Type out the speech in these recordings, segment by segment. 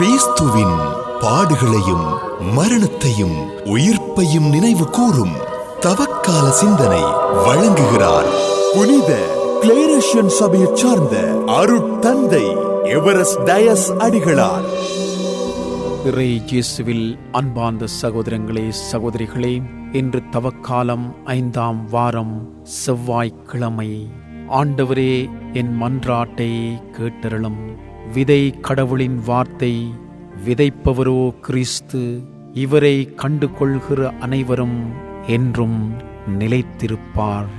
கிறிஸ்துவின் பாடுகளையும் மரணத்தையும் உயிர்ப்பையும் நினைவு கூறும் தவக்கால சிந்தனை வழங்குகிறார். புனித கிளேரஷியன் சபையைச் சார்ந்த அருட்தந்தை எவரஸ்ட் டயஸ் அடிகளார். இறை இயேசுவில் அன்பார்ந்த சகோதரங்களே சகோதரிகளே இன்று தவக்காலம் ஐந்தாம் வாரம் செவ்வாய்க்கிழமை. ஆண்டவரே என் மன்றாட்டை கேட்டருளும். விதை கடவுளின் வார்த்தை விதைப்பவரோ கிறிஸ்து இவரை கண்டு கொள்கிற அனைவரும் என்றும் நிலைத்திருப்பார்.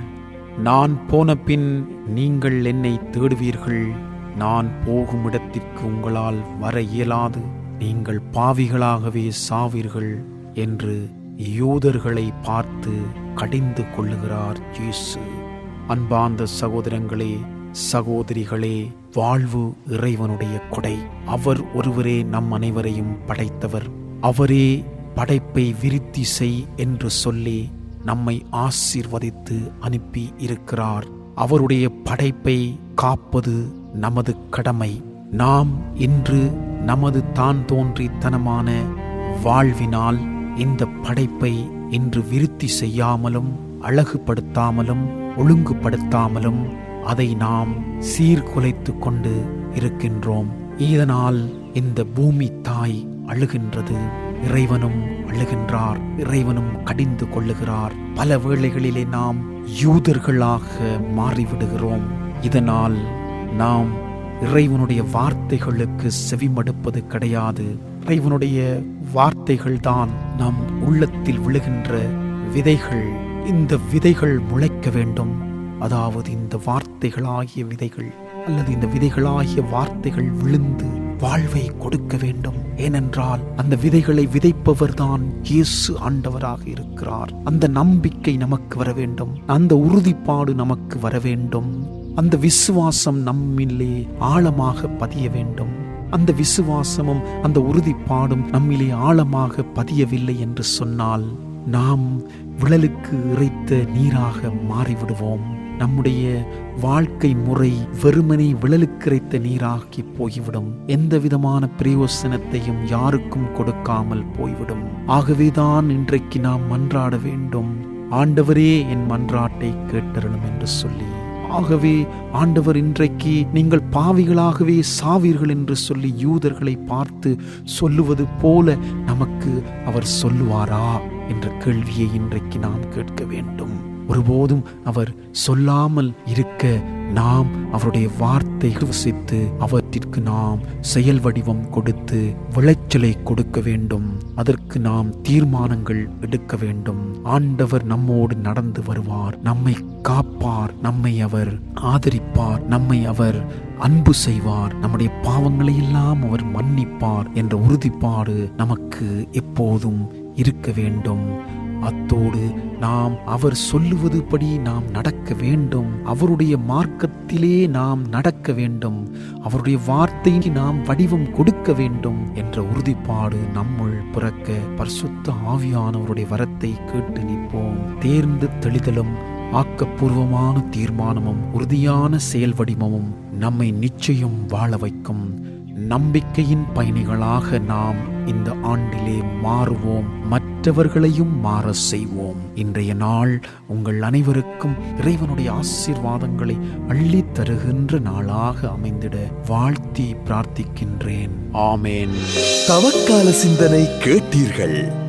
நான் போன பின் நீங்கள் என்னை தேடுவீர்கள் நான் போகும் இடத்திற்கு உங்களால் வர இயலாது. நீங்கள் பாவிகளாகவே சாவீர்கள் என்று யூதர்களை பார்த்து கடிந்து கொள்ளுகிறார் இயேசு. அன்பார்ந்த சகோதரங்களே சகோதரிகளே வாழ்வு இறைவனுடைய கொடை. அவர் ஒருவரே நம் அனைவரையும் படைத்தவர். அவரே படைப்பை விருத்தி செய் என்று சொல்லி நம்மை ஆசீர்வதித்து அனுப்பி இருக்கிறார். அவருடைய படைப்பை காப்பது நமது கடமை. நாம் இன்று நமது தான் தோன்றித்தனமான வாழ்வினால் இந்த படைப்பை இன்று விருத்தி செய்யாமலும் அழகுபடுத்தாமலும் ஒழுங்குபடுத்தாமலும் அதை நாம் சீர்குலைத்து கொண்டு இருக்கின்றோம். இதனால் இந்த பூமி தாய் அழுகின்றது. இறைவனும் அழுகின்றார். இறைவனும் கடிந்து கொள்ளுகிறார். பல வேளைகளிலே நாம் யூதர்களாக மாறிவிடுகிறோம். இதனால் நாம் இறைவனுடைய வார்த்தைகளுக்கு செவிமடுப்பது கிடையாது. இறைவனுடைய வார்த்தைகள் தான் நம் உள்ளத்தில் விழுகின்ற விதைகள். இந்த விதைகள் முளைக்க வேண்டும். அதாவது இந்த வார்த்தைகளாகிய விதைகள் அல்லது இந்த விதைகளாகிய வார்த்தைகள் விழுந்து வாழ்வை கொடுக்க வேண்டும். ஏனென்றால் அந்த விதைகளை விதைப்பவர் தான் இயேசு ஆண்டவராக இருக்கிறார். அந்த நம்பிக்கை நமக்கு வர வேண்டும். அந்த உறுதிப்பாடு நமக்கு வர வேண்டும். அந்த விசுவாசம் நம்மிலே ஆழமாக பதிய வேண்டும். அந்த விசுவாசமும் அந்த உறுதிப்பாடும் நம்மிலே ஆழமாக பதியவில்லை என்று சொன்னால் நாம் விழலுக்கு இறைத்த நீராக மாறிவிடுவோம். நம்முடைய வாழ்க்கை முறை வெறுமனை விழலுக்கிரைத்த நீராகி போய்விடும். எந்த விதமான பிரயோசனத்தையும் யாருக்கும் கொடுக்காமல் போய்விடும். ஆகவேதான் இன்றைக்கு நாம் மன்றாட வேண்டும். ஆண்டவரே என் மன்றாட்டை கேட்டருளும் என்று சொல்லி. ஆகவே ஆண்டவர் இன்றைக்கு நீங்கள் பாவிகளாகவே சாவீர்கள் என்று சொல்லி யூதர்களை பார்த்து சொல்லுவது போல நமக்கு அவர் சொல்லுவாரா? என்ற கேள்வியை இன்றைக்கு நாம் கேட்க வேண்டும். ஒருபோதும் அவர் சொல்லாமல் இருக்க நாம் அவருடைய வார்த்தை வசித்து அவற்றிற்கு நாம் செயல் வடிவம் கொடுத்து விளைச்சலை கொடுக்க வேண்டும். அதற்கு நாம் தீர்மானங்கள் எடுக்க வேண்டும். ஆண்டவர் நம்மோடு நடந்து வருவார். நம்மை காப்பார். நம்மை அவர் ஆதரிப்பார். நம்மை அவர் அன்பு செய்வார். நம்முடைய பாவங்களை எல்லாம் அவர் மன்னிப்பார் என்ற உறுதிப்பாடு நமக்கு எப்போதும் இருக்க வேண்டும். அத்தோடு நாம் அவர் சொல்லுவது படி நாம் நடக்க வேண்டும். அவருடைய மார்க்கத்திலே நாம் நடக்க வேண்டும். அவருடைய வார்த்தைக்கு நாம் வடிவம் கொடுக்க வேண்டும் என்ற உறுதிப்பாடு நம்முள் பிறக்க பரிசுத்த ஆவியானவருடைய வரத்தை கேட்டு நிற்போம். தேர்ந்து தெளிதலும் ஆக்கப்பூர்வமான தீர்மானமும் உறுதியான செயல் வடிவமும் நம்மை நிச்சயம் வாழ வைக்கும். நம்பிக்கையின் பயணிகளாக நாம் இந்த ஆண்டிலே மாறுவோம் மற்றவர்களையும் மாற செய்வோம். இன்றைய நாள் உங்கள் அனைவருக்கும் இறைவனுடைய ஆசீர்வாதங்களை அள்ளி தருகின்ற நாளாக அமைந்திட வாழ்த்தி பிரார்த்திக்கின்றேன். ஆமேன். தவக்கால சிந்தனை கேட்டீர்கள்.